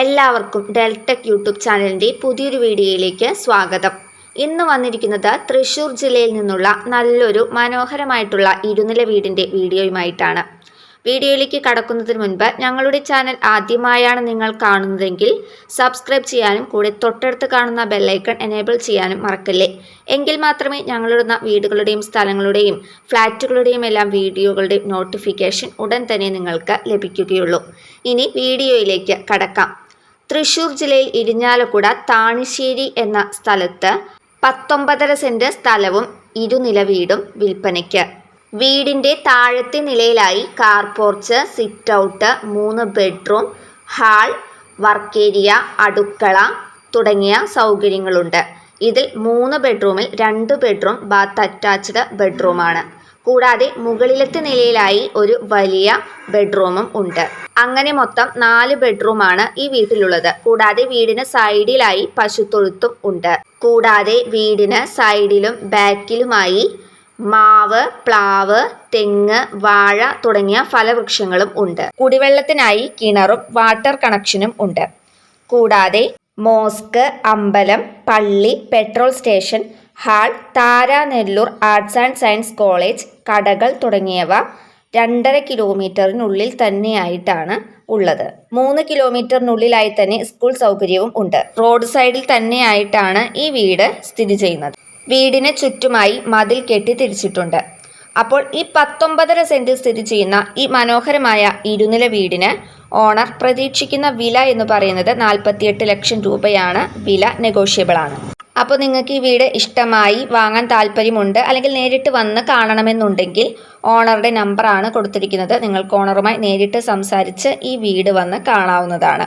എല്ലാവർക്കും Deltech YouTube ചാനലിന്റെ പുതിയൊരു വീഡിയോയിലേക്ക് സ്വാഗതം. ഇന്ന് വന്നിരിക്കുന്നത് തൃശ്ശൂർ ജില്ലയിൽ നിന്നുള്ള നല്ലൊരു മനോഹരമായിട്ടുള്ള ഇരുനില വീടിന്റെ വീഡിയോയുമായിട്ടാണ്. വീഡിയോയിലേക്ക് കടക്കുന്നതിന് മുൻപ് ഞങ്ങളുടെ ചാനൽ ആദ്യമായാണ് നിങ്ങൾ കാണുന്നതെങ്കിൽ സബ്സ്ക്രൈബ് ചെയ്യാനും കൂടെ തൊട്ടടുത്ത് കാണുന്ന ബെല്ലൈക്കൺ എനേബിൾ ചെയ്യാനും മറക്കല്ലേ? എങ്കിൽ മാത്രമേ ഞങ്ങളിടുന്ന വീടുകളുടെയും സ്ഥലങ്ങളുടെയും ഫ്ലാറ്റുകളുടെയും എല്ലാം വീഡിയോകളുടെയും നോട്ടിഫിക്കേഷൻ ഉടൻ തന്നെ നിങ്ങൾക്ക് ലഭിക്കുകയുള്ളൂ. ഇനി വീഡിയോയിലേക്ക് കടക്കാം. തൃശൂർ ജില്ലയിൽ ഇരിഞ്ഞാലക്കുട താണിശ്ശേരി എന്ന സ്ഥലത്ത് പത്തൊമ്പതര സെന്റ് സ്ഥലവും ഇരുനില വീടും വിൽപ്പനയ്ക്ക്. വീടിന്റെ താഴത്തെ നിലയിലായി കാർ പോർച്ച് സിറ്റ് ഔട്ട് മൂന്ന് ബെഡ്റൂം ഹാൾ വർക്ക് ഏരിയ അടുക്കള തുടങ്ങിയ സൗകര്യങ്ങളുണ്ട്. ഇതിൽ മൂന്ന് ബെഡ്റൂമിൽ രണ്ട് ബെഡ്റൂം ബാത്ത് അറ്റാച്ച്ഡ് ബെഡ്റൂമാണ് കൂടാതെ മുകളിലത്തെ നിലയിലായി ഒരു വലിയ ബെഡ്റൂമും ഉണ്ട്. അങ്ങനെ മൊത്തം നാല് ബെഡ്റൂമാണ് ഈ വീട്ടിലുള്ളത്. കൂടാതെ വീടിന് സൈഡിലായി പശുത്തൊഴുത്തും ഉണ്ട്. കൂടാതെ വീടിന് സൈഡിലും ബാക്കിലുമായി മാവ് പ്ലാവ് തെങ്ങ് വാഴ തുടങ്ങിയ ഫലവൃക്ഷങ്ങളും ഉണ്ട്. കുടിവെള്ളത്തിനായി കിണറും വാട്ടർ കണക്ഷനും ഉണ്ട്. കൂടാതെ മോസ്ക് അമ്പലം പള്ളി petrol station hall Tharanellur arts and science college കടകൾ തുടങ്ങിയവ രണ്ടര കിലോമീറ്ററിനുള്ളിൽ തന്നെയായിട്ടാണ് ഉള്ളത്. മൂന്ന് കിലോമീറ്ററിനുള്ളിലായി തന്നെ സ്കൂൾ സൗകര്യവും ഉണ്ട്. റോഡ് സൈഡിൽ തന്നെയായിട്ടാണ് ഈ വീട് സ്ഥിതി ചെയ്യുന്നത്. വീടിന് ചുറ്റുമായി മതിൽ കെട്ടി തിരിച്ചിട്ടുണ്ട്. അപ്പോൾ ഈ പത്തൊമ്പതര സെന്റിൽ സ്ഥിതി ചെയ്യുന്ന ഈ മനോഹരമായ ഇരുനില വീടിന് ഓണർ പ്രതീക്ഷിക്കുന്ന വില എന്ന് പറയുന്നത് നാൽപ്പത്തിയെട്ട് ലക്ഷം രൂപയാണ്. വില നെഗോഷ്യബിൾ ആണ്. അപ്പോൾ നിങ്ങൾക്ക് ഈ വീട് ഇഷ്ടമായി വാങ്ങാൻ താല്പര്യമുണ്ട് അല്ലെങ്കിൽ നേരിട്ട് വന്ന് കാണണമെന്നുണ്ടെങ്കിൽ ഓണറുടെ നമ്പറാണ് കൊടുത്തിരിക്കുന്നത്. നിങ്ങൾക്ക് ഓണറുമായി നേരിട്ട് സംസാരിച്ച് ഈ വീട് വന്ന് കാണാവുന്നതാണ്.